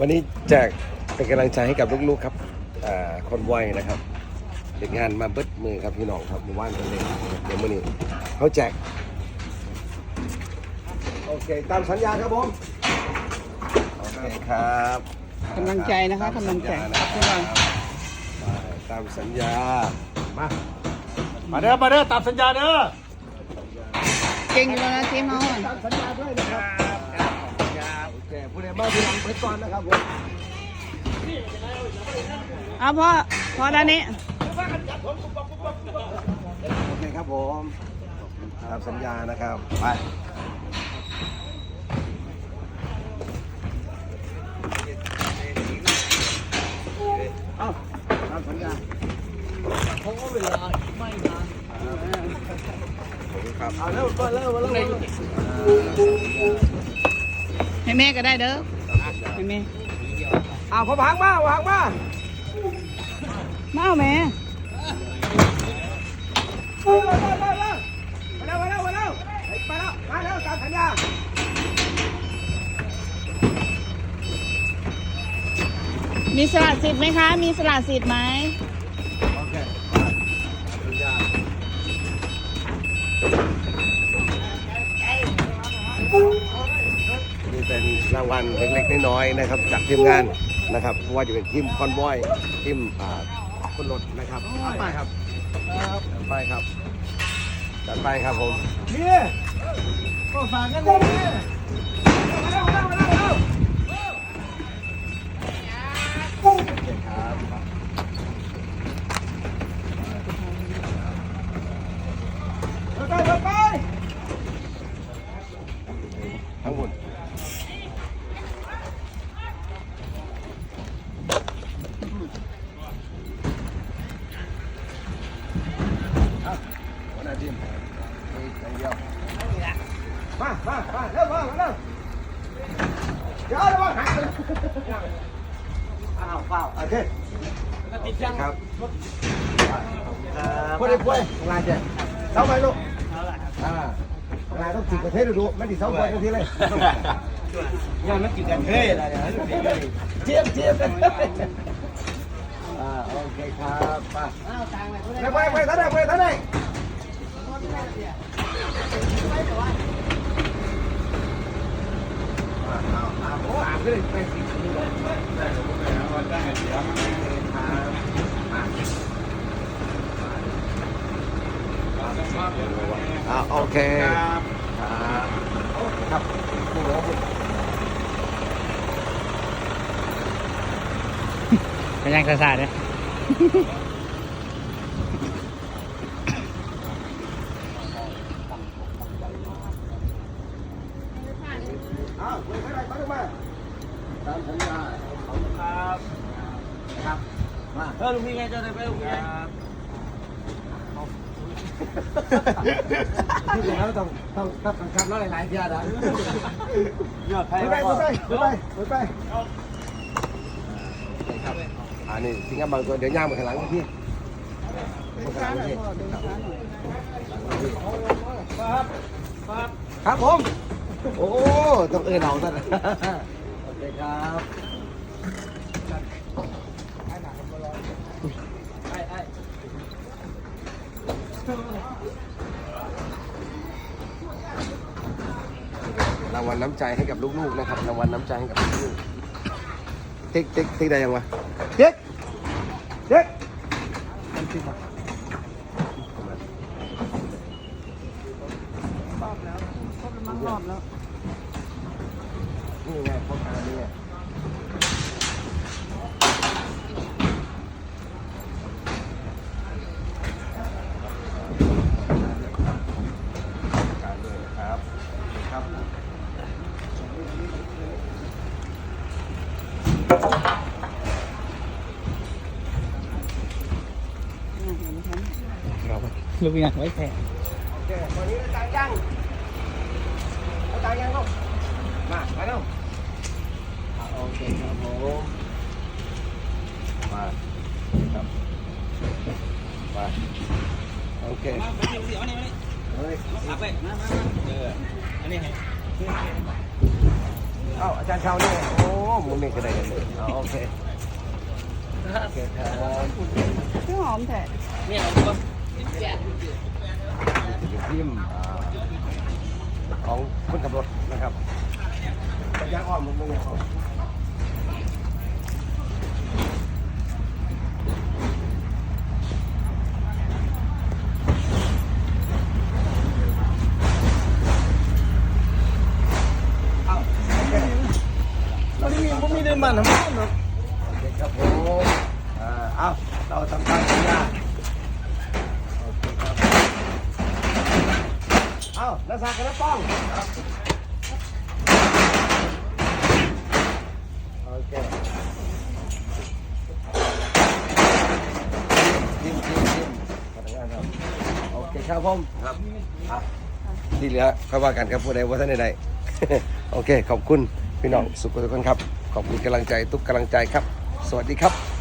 วันนี้แจกเป็นกำลังใจให้กับลูกๆครับอ่าคนวัยนะครับเด็กงานมาเบิดมือครับพี่น้องครับหมู่บ้านคนเด็กเดี๋ยวมื่อนี้เขาแจก โอเค ตามสัญญาครับผมโอเคครับกำลังใจนะคะกำลังใจตามสัญญาพี่น้องนะครับตามสัญญา มา มาเด้อ มาเด้อ ตามสัญญาเด้อ เก่งอยู่แล้วนะทีมเขาอะตามสัญญาด้วยนะครับโอ เคผู้ใดมาผู้หลังไปก่อนนะครับผมเอาพ่อพ่อด้านนี้โอเคครับผมตามสัญญานะครับไปเอาตามสัญญาขอบคุณครับเอาเร็วเปิดเร็วเร็วเร็ว ให้แม่ก็ได้เด้อให้แม่อ่าพอพังมาพังมามาเอาแม่มาแล้วมาแล้วมาแล้วมาแล้วมาแล้วตามสัญญามีสละสิทธิ์ไหมคะ มีสละสิทธิ์ไหมโอเคตามสัญญานี่ เป็นรางวัลเล็กๆน้อยๆนะครับ จากทีมงานนะครับว่าจะเป็นทีมคอนบอยทีมอ่าคนรถนะครับไปครับจัดไปครับจัดไปครับผมนี่ก็ฝากกันเลยนี่ โอเคครับ ไปไปไป ทั้งหมดอะหัวหน้าทีมนี่อย่างเดียว มามามาเร็วมาเร็วเดี๋ยวเดี๋ยวหักเลยอ้าวเปล่าโอเคติดยังครับครับพูดเลยพูดเลยงานเจ้เสาไปลูกอ่างานต้องติดประเทศดูไม่ติดเสาไปทันทีเลยงานมันกินกันเฮ้ยอะไรเนี่ยเทียบเทียบกันอ่าโอเคครับไปไปไปท่านใดไปท่านใดเอาเอาโอ้อาบเลยไปสิอ่าโอเคครับครับคุณหมอคุณเป็นยังกระสาเนี่ยอ้าวไปไหนไปไหนมา ตามสัญญาครับครับมาเออลุงพี่ไงเจ้าได้ไปลุงพี่ไงที่จริงแล้วต้องต้องต้องคำแล้วหลายๆเที่ยวนะยอดไทไปยไปไปไปไปไปครับอันนี้สิงห์บางตัวเดี๋ยวย่างไปข้างหลังพี่ข้างหลังพี่ครับผม โอ้ต้องเอื้อนเอาซะ นะโอเคครับไอ้ไอ้รางวัลน้ำใจให้กับลูกๆนะครับรางวัลน้ำใจให้กับลูกๆติ๊กติ๊กติ๊กได้ยังวะติ๊กติ๊กรอบแล้วครบแล้วมั้งรอบแล้ว นี่ไงพ่อค้านี่ไงการด้วยนะครับครับลูกยังไว้แทนโอเควันนี้ได้ตังค์ยังได้ตังค์ยังลูกมาไปเร็วอะโอ เคครับผมมาครับมาโอเคมาไปนี่เอานี่มานี่เฮ้ยเอาไปมามาเอออันนี้ให้เอ้าอาจารย์เช้าเนี่ยโอ้หมึงนี่ก็ได้กันเลยเอาโอเคโอเคครับพี่หอมแท้เนี่ยเอาตัวเป็นทีมอ่าของคนขับรถนะครับยางอ้อมมึงมึงเนี่ย ตอนนี้ มีผมมีเดินมันทำไมเนาะโอเคครับผมอ่าเอาเราทำการสัญญาโอเคครับเอานักสักกันนะป้องโอเคทีมทีมทีมพนักงานครับโอเคครับผมครับอะที่เหลือค่อยว่ากันครับผู้ใดว่าท่านใดๆ โอเค ขอบคุณพี่น้องสุขทุกคนครับ ขอบคุณกำลังใจทุกกำลังใจครับ สวัสดีครับ